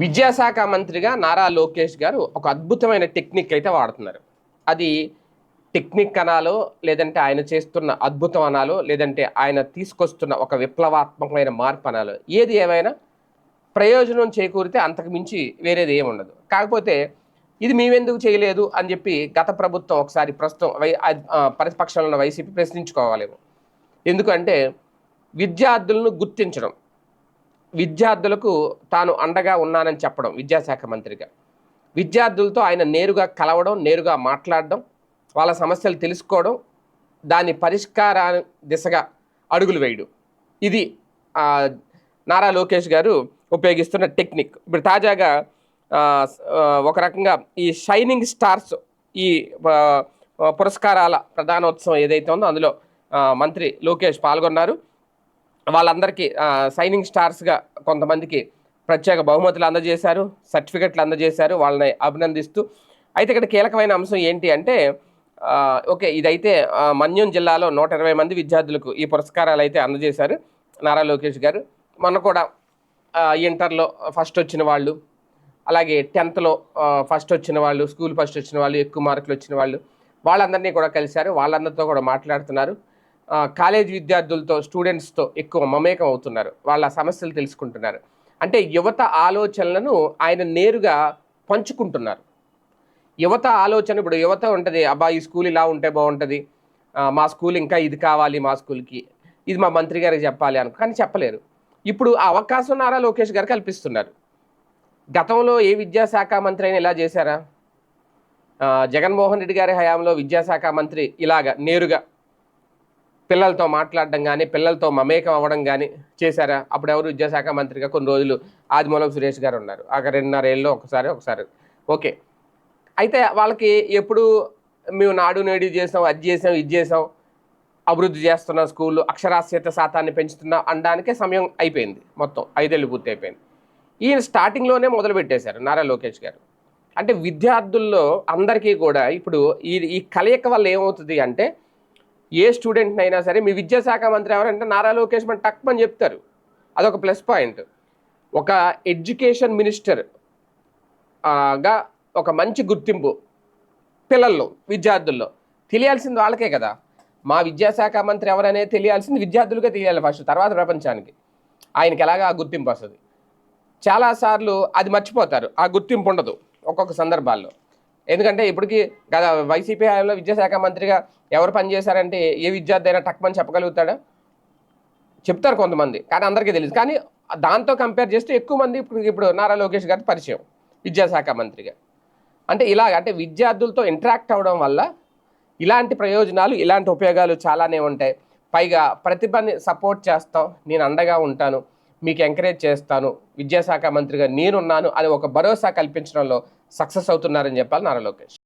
విద్యాశాఖ మంత్రిగా నారా లోకేష్ గారు ఒక అద్భుతమైన టెక్నిక్ అయితే వాడుతున్నారు. అది టెక్నిక్ అనాలో లేదంటే ఆయన చేస్తున్న అద్భుతం అనాలో లేదంటే ఆయన తీసుకొస్తున్న ఒక విప్లవాత్మకమైన మార్పు అనాలో ఏది ఏమైనా ప్రయోజనం చేకూరితే అంతకు మించి వేరేది ఏమి ఉండదు. కాకపోతే ఇది మేమెందుకు చేయలేదు అని చెప్పి గత ప్రభుత్వం ఒకసారి ప్రస్తుతం వై ప్రతిపక్షంలో ఉన్న వైసీపీ ప్రశ్నించుకోవాలేమో ఎందుకంటే విద్యార్థులను గుర్తించడం విద్యార్థులకు తాను అండగా ఉన్నానని చెప్పడం విద్యాశాఖ మంత్రిగా. విద్యార్థులతో ఆయన నేరుగా కలవడం నేరుగా మాట్లాడడం వాళ్ళ సమస్యలు తెలుసుకోవడం దాని పరిష్కార దిశగా అడుగులు వేయడం. ఇది నారా లోకేష్ గారు ఉపయోగిస్తున్న టెక్నిక్. ఇప్పుడు తాజాగా ఒక రకంగా ఈ షైనింగ్ స్టార్స్ ఈ పురస్కారాల ప్రధానోత్సవం ఏదైతే ఉందో అందులో మంత్రి లోకేష్ పాల్గొన్నారు. వాళ్ళందరికీ సైనింగ్ స్టార్స్గా కొంతమందికి ప్రత్యేక బహుమతులు అందజేశారు సర్టిఫికెట్లు అందజేశారు వాళ్ళని అభినందిస్తూ. అయితే ఇక్కడ కీలకమైన అంశం ఏంటి అంటే ఓకే ఇదైతే మన్యం జిల్లాలో నూట ఇరవై మంది విద్యార్థులకు ఈ పురస్కారాలు అయితే అందజేశారు నారా లోకేష్ గారు. మొన్న కూడా ఇంటర్లో ఫస్ట్ వచ్చిన వాళ్ళు అలాగే టెన్త్లో ఫస్ట్ వచ్చిన వాళ్ళు స్కూల్ ఫస్ట్ వచ్చిన వాళ్ళు ఎక్కువ మార్కులు వచ్చిన వాళ్ళు వాళ్ళందరినీ కూడా కలిశారు వాళ్ళందరితో కూడా మాట్లాడుతున్నారు. కాలేజ్ విద్యార్థులతో స్టూడెంట్స్తో ఎక్కువ మమేకం అవుతున్నారు. వాళ్ళ సమస్యలు తెలుసుకుంటున్నారు. అంటే యువత ఆలోచనలను ఆయన నేరుగా పంచుకుంటున్నారు. యువత ఆలోచన ఇప్పుడు యువత ఉంటుంది అబ్బా ఈ స్కూల్ ఇలా ఉంటే బాగుంటుంది మా స్కూల్ ఇంకా ఇది కావాలి మా స్కూల్కి ఇది మా మంత్రి గారికి చెప్పాలి అనుకో కానీ చెప్పలేరు. ఇప్పుడు ఆ అవకాశం నారా లోకేష్ గారు కల్పిస్తున్నారు. గతంలో ఏ విద్యాశాఖ మంత్రి అయినా ఇలా చేశారా? జగన్మోహన్ రెడ్డి గారి హయాంలో విద్యాశాఖ మంత్రి ఇలాగా నేరుగా పిల్లలతో మాట్లాడడం కానీ పిల్లలతో మమేకం అవ్వడం కానీ చేశారా? అప్పుడు ఎవరు? విద్యాశాఖ మంత్రిగా కొన్ని రోజులు ఆదిమూలం సురేష్ గారు ఉన్నారు. అక్కడ రెండున్నర ఏళ్ళు ఒకసారి ఒకసారి. ఓకే. అయితే వాళ్ళకి ఎప్పుడు మేము నాడు నేడు చేసాం అది చేసాం ఇది చేసాం అభివృద్ధి చేస్తున్న స్కూళ్ళు అక్షరాస్యత శాతాన్ని పెంచుతున్నా అనడానికే సమయం అయిపోయింది. మొత్తం ఐదేళ్ళు పూర్తి అయిపోయింది ఈయన స్టార్టింగ్లోనే మొదలు పెట్టేశారు నారా లోకేష్ గారు. అంటే విద్యార్థుల్లో అందరికీ కూడా ఇప్పుడు ఈ ఈ కలయిక వల్ల ఏమవుతుంది అంటే ఏ స్టూడెంట్ని అయినా సరే మీ విద్యాశాఖ మంత్రి ఎవరంటే నారా లోకేష్ మన టక్మని చెప్తారు. అదొక ప్లస్ పాయింట్ ఒక ఎడ్యుకేషన్ మినిస్టర్గా ఒక మంచి గుర్తింపు పిల్లల్లో విద్యార్థుల్లో తెలియాల్సింది వాళ్ళకే కదా. మా విద్యాశాఖ మంత్రి ఎవరనే తెలియాల్సింది విద్యార్థులకే తెలియాలి ఫస్ట్ తర్వాత ప్రపంచానికి. ఆయనకి ఎలాగా ఆ గుర్తింపు వస్తుంది? చాలాసార్లు అది మర్చిపోతారు. ఆ గుర్తింపు ఉండదు ఒక్కొక్క సందర్భాల్లో. ఎందుకంటే ఇప్పటికీ గత వైసీపీ హయాంలో విద్యాశాఖ మంత్రిగా ఎవరు పనిచేశారంటే ఏ విద్యార్థి అయినా టక్మని చెప్పగలుగుతాడా? చెప్తారు కొంతమంది కానీ అందరికీ తెలియదు కానీ దాంతో కంపేర్ చేస్తే ఎక్కువ మంది ఇప్పుడు ఇప్పుడు నారా లోకేష్ గారి పరిచయం విద్యాశాఖ మంత్రిగా. అంటే ఇలాగ అంటే విద్యార్థులతో ఇంటరాక్ట్ అవ్వడం వల్ల ఇలాంటి ప్రయోజనాలు ఇలాంటి ఉపయోగాలు చాలానే ఉంటాయి. పైగా ప్రతిభని సపోర్ట్ చేస్తాం నేను అండగా ఉంటాను. మీకు ఎంకరేజ్ చేస్తాను. విద్యాశాఖ మంత్రిగా నేనున్నాను అని ఒక భరోసా కల్పించడంలో సక్సెస్ అవుతున్నారని చెప్పాలి నారా లోకేష్.